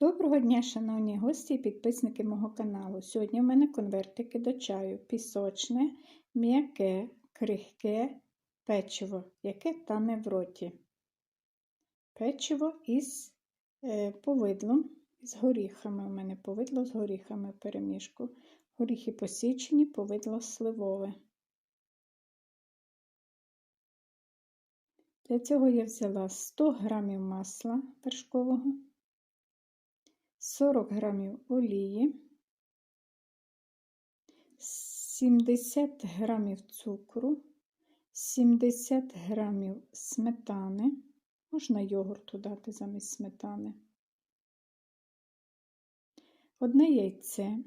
Доброго дня, шановні гості і підписники мого каналу. Сьогодні в мене конвертики до чаю, пісочне, м'яке, крихке печиво, яке тане в роті. Печиво із е, повидлом, з горіхами. У мене повидло з горіхами в переміжку. Горіхи посічені, повидло сливове. Для цього я взяла 100 г масла вершкового. 40 грамів олії, 70 грамів цукру, 70 грамів сметани, можна йогурту дати замість сметани, одне яйце,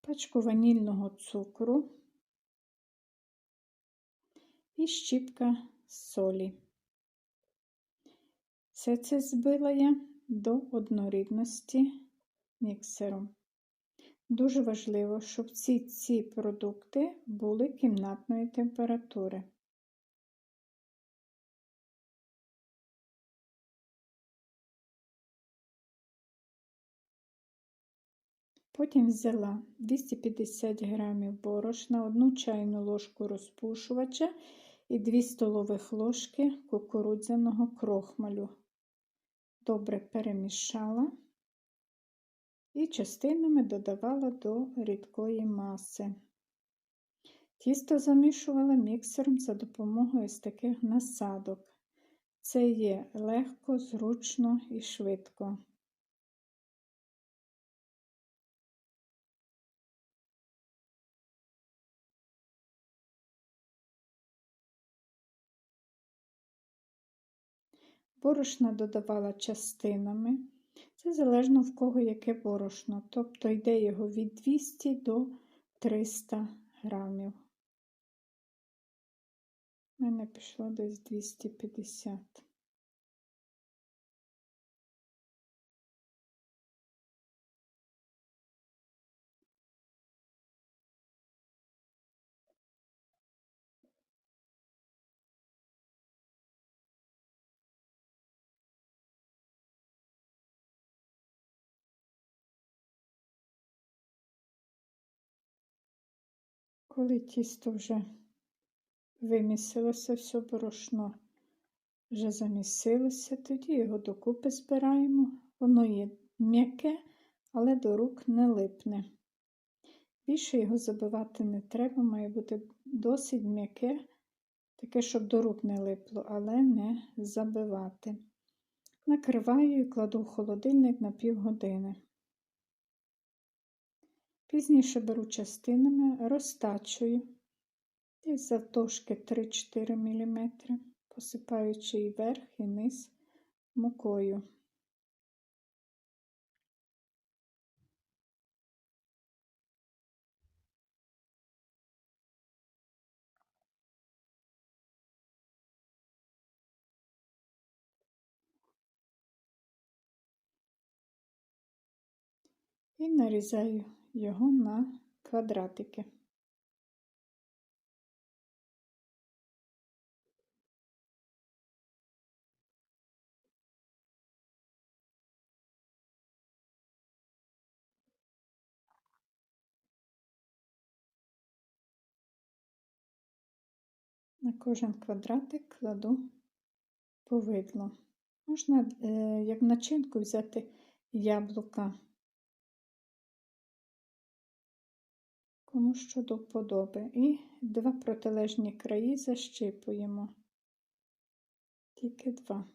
пачку ванільного цукру. І щіпка солі. Все це збила я до однорідності міксером. Дуже важливо, щоб всі ці продукти були кімнатної температури. Потім взяла 250 г борошна, 1 чайну ложку розпушувача і 2 столових ложки кукурудзяного крохмалю добре перемішала і частинами додавала до рідкої маси. Тісто замішувала міксером за допомогою з таких насадок. Це є легко, зручно і швидко. Борошна додавала частинами. Це залежно в кого яке борошно, тобто йде його від 200 до 300 грамів. У мене пішло десь 250. Коли тісто вже вимісилося, все борошно вже замісилося, тоді його докупи збираємо. Воно є м'яке, але до рук не липне. Більше його забивати не треба, має бути досить м'яке, таке, щоб до рук не липло, але не забивати. Накриваю і кладу в холодильник на півгодини. Пізніше беру частинами, розтачую десь завтовшки 3-4 мм, посипаючи і верх, і низ мукою. І нарізаю його на квадратики. На кожен квадратик кладу повидло. Можна, е, як начинку, взяти яблука. Кому що до вподоби. І два протилежні краї защипуємо. Тільки два.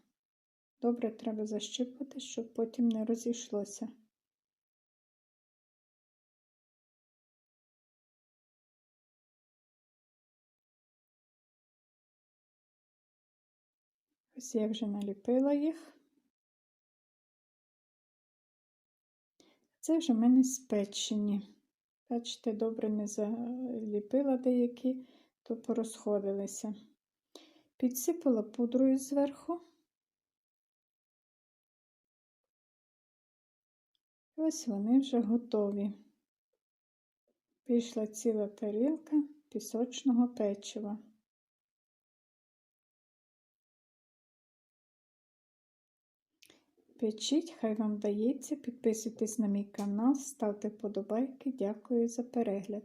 Добре треба защипати, щоб потім не розійшлося. Ось я вже наліпила їх. Це вже в мене спечені. Бачите, добре не заліпила деякі, то порозходилися. Підсипала пудрою зверху. Ось вони вже готові. Пішла ціла тарілка пісочного печива. Печіть, хай вам вдається. Підписуйтесь на мій канал, ставте вподобайки. Дякую за перегляд.